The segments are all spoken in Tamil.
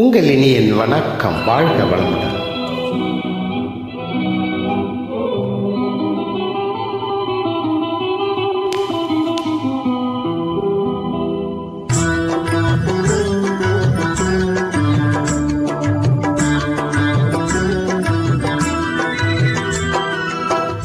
உங்கள் இனியின் வணக்கம் வாழ்க வளமுடன்.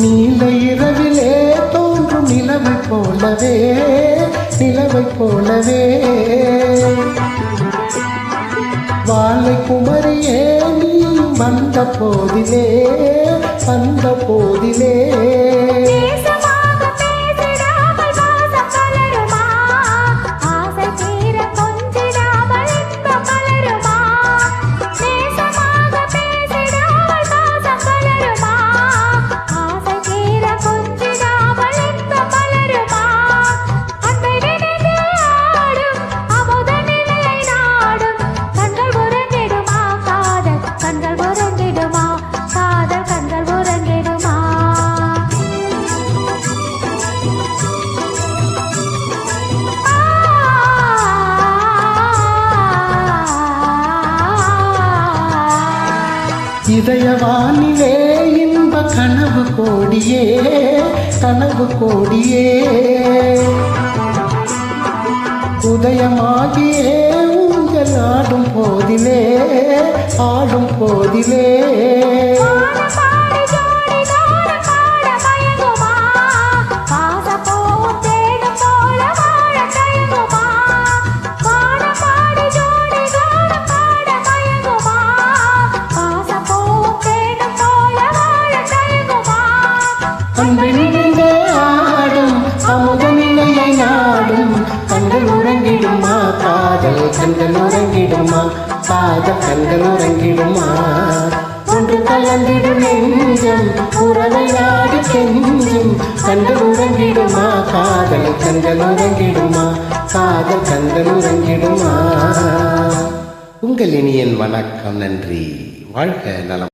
நீல இரவிலே தோன்றும் நிலவை போலவே நிலவை போலவே. வாழை குமரியே நீ வந்த போதிலே வந்த போதிலே. இதயவானிலே இன்ப கனவு கோடியே கனவு கோடியே. உதயமாகியே போதிலே ஆடும் போதிலே. காதல் கண்கள் உறங்கிடுமா ஒன்று கலந்திடும் நெஞ்சம் உறவை நாடி கெஞ்சும். கண்கள் உறங்கிடுமா காதல் கண்கள் உறங்கிடுமா காதல் கண்கள் உறங்கிடுமா உங்கள் இனியன் வணக்கம் நன்றி. வாழ்க நலம்.